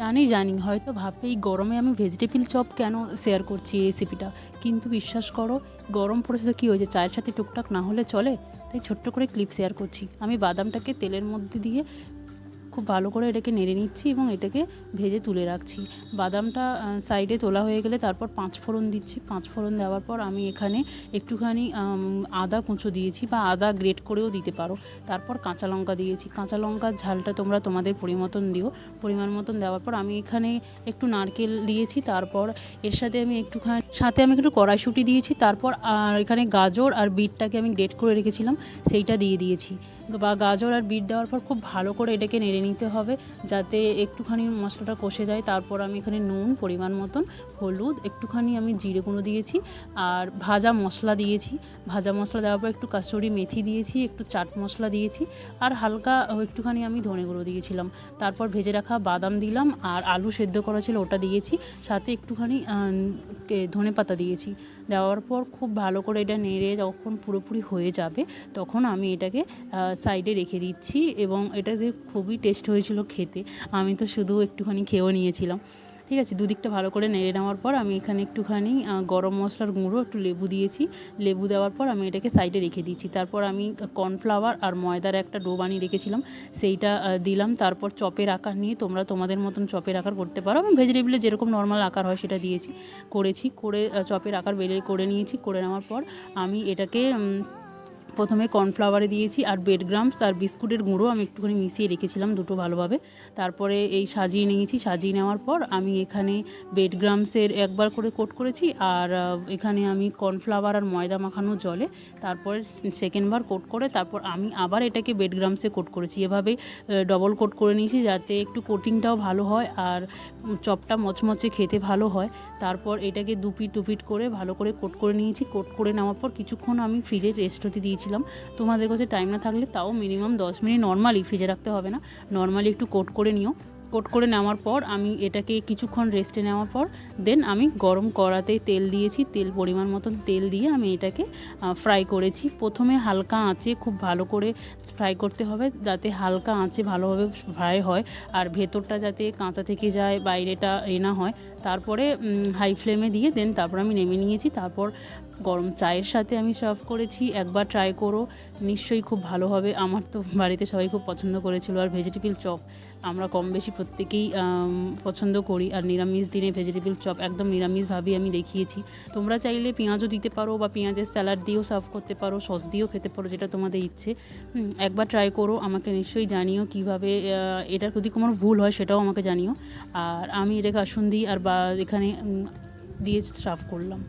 জানি জানি। হয়তো ভাবে এই গরমে আমি ভেজিটেবিল চপ কেন শেয়ার করছি এই রেসিপিটা কিন্তু বিশ্বাস করো, গরম পড়েছে তো কী হয়েছে? চায়ের সাথে টুকটাক না হলে চলে। তাই ছোট্ট করে ক্লিপ শেয়ার করছি। আমি বাদামটাকে তেলের মধ্যে দিয়ে খুব ভালো করে এটাকে নেড়ে নিচ্ছি এবং এটাকে ভেজে তুলে রাখছি। বাদামটা সাইডে তোলা হয়ে গেলে তারপর পাঁচ ফোড়ন দিচ্ছি। পাঁচ ফোড়ন দেওয়ার পর আমি এখানে একটুখানি আদা কুঁচো দিয়েছি বা আদা গ্রেট করেও দিতে পারো। তারপর কাঁচা লঙ্কা দিয়েছি। কাঁচা লঙ্কার ঝালটা তোমরা তোমাদের পরিমতন দিও। পরিমাণ মতন দেওয়ার পর আমি এখানে একটু নারকেল দিয়েছি। তারপর এর সাথে আমি একটুখানি, সাথে আমি একটু কড়াইশুঁটি দিয়েছি। তারপর আর এখানে গাজর আর বিটটাকে আমি গ্রেট করে রেখেছিলাম। সেইটা দিয়ে দিয়েছি। বা গাজর আর বিট দেওয়ার পর খুব ভালো করে এটাকে নেড়ে নিতে হবে যাতে একটুখানি মশলাটা কষে যায়। তারপর আমি এখানে নুন, পরিমাণ মতন, হলুদ, একটুখানি আমি জিরে গুঁড়ো দিয়েছি আর ভাজা মশলা দিয়েছি। ভাজা মশলা দেওয়ার পর একটু কাসুরি মেথি দিয়েছি, একটু চাট মশলা দিয়েছি আর হালকা একটুখানি আমি ধনে গুঁড়ো দিয়েছিলাম। তারপর ভেজে রাখা বাদাম দিলাম আর আলু সেদ্ধ করা ছিল ওটা দিয়েছি। সাথে একটুখানি ধনে পাতা দিয়েছি। দেওয়ার পর খুব ভালো করে এটা নেড়ে যখন পুরোপুরি হয়ে যাবে, তখন আমি এটাকে সাইডে রেখে দিচ্ছি এবং এটাতে খুবই টেস্ট হয়েছিল খেতে, আমি তো শুধু একটুখানি খেয়েও নিয়েছিলাম। ঠিক আছে, দুদিকটা ভালো করে নেড়ে নেওয়ার পর আমি এখানে একটুখানি গরম মশলার গুঁড়ো, একটু লেবু দিয়েছি। লেবু দেওয়ার পর আমি এটাকে সাইডে রেখে দিচ্ছি। তারপর আমি কর্নফ্লাওয়ার আর ময়দার একটা ডো বানিয়ে রেখেছিলাম। সেইটা দিলাম। তারপর চপের আকার নিয়ে তোমরা তোমাদের মতন চপের আকার করতে পারো আমি ভেজিটেবিলের যেরকম নর্মাল আকার হয় সেটা দিয়েছি, করেছি। করে চপের আকার বেলে করে নিয়েছি। করে নেওয়ার পর আমি এটাকে প্রথমে কর্নফ্লাওয়ারে দিয়েছি আর বেড গ্রামস আর বিস্কুটের গুঁড়ো আমি একটুখানি মিশিয়ে রেখেছিলাম দুটো ভালোভাবে। তারপরে এই সাজিয়ে নিয়েছি। সাজিয়ে নেওয়ার পর আমি এখানে বেড গ্রামসের একবার করে কোট করেছি আর এখানে আমি কর্নফ্লাওয়ার আর ময়দা মাখানো জলে তারপরে সেকেন্ডবার কোট করে তারপর আমি আবার এটাকে বেড গ্রামসে কোট করেছি। এভাবে ডবল কোট করে নিয়েছি যাতে একটু কোটিংটাও ভালো হয় আর চপটা মচমচে খেতে ভালো হয়। তারপর এটাকে দুপিট দুপিট করে ভালো করে কোট করে নিয়েছি। কোট করে নেওয়ার পর কিছুক্ষণ আমি ফ্রিজে রেস্ট হতে দিয়েছিলাম তোমাদের কাছে টাইম না থাকলে তাও মিনিমাম দশ মিনিট নর্মালি ফ্রিজে রাখতে হবে না। নর্মালি একটু কোট করে নিও। কোট করে নেওয়ার পর আমি এটাকে কিছুক্ষণ রেস্টে নেওয়ার পর দেন আমি গরম কড়াতে তেল দিয়েছি। তেল পরিমাণ মতন তেল দিয়ে আমি এটাকে ফ্রাই করেছি। প্রথমে হালকা আঁচে খুব ভালো করে ফ্রাই করতে হবে, যাতে হালকা আঁচে ভালোভাবে ফ্রাই হয়। আর ভেতরটা যাতে কাঁচা থেকে যায়, বাইরেটা এ না হয়। তারপরে হাই ফ্লেমে দিয়ে দেন তারপর আমি নেমে নিয়েছি। তারপর গরম চায়ের সাথে আমি সার্ভ করেছি, একবার ট্রাই করো, নিশ্চয়ই খুব ভালো হবে। আমার তো বাড়িতে সবাই খুব পছন্দ করেছিল আর ভেজিটেবিল চপ আমরা কম বেশি প্রত্যেকেই পছন্দ করি আর নিরামিষ দিনে ভেজিটেবিল চপ একদম নিরামিষভাবেই আমি দেখিয়েছি। তোমরা চাইলে পেঁয়াজও দিতে পারো বা পেঁয়াজের স্যালাড দিয়েও সার্ভ করতে পারো সস দিয়েও খেতে পারো, যেটা তোমাদের ইচ্ছে। একবার ট্রাই করো, আমাকে নিশ্চয়ই জানিও কীভাবে এটার যদি কোনো ভুল হয় সেটাও আমাকে জানিও। আর আমি এটাকে আসুন দিই আর বা এখানে দিয়ে সার্ভ করলাম।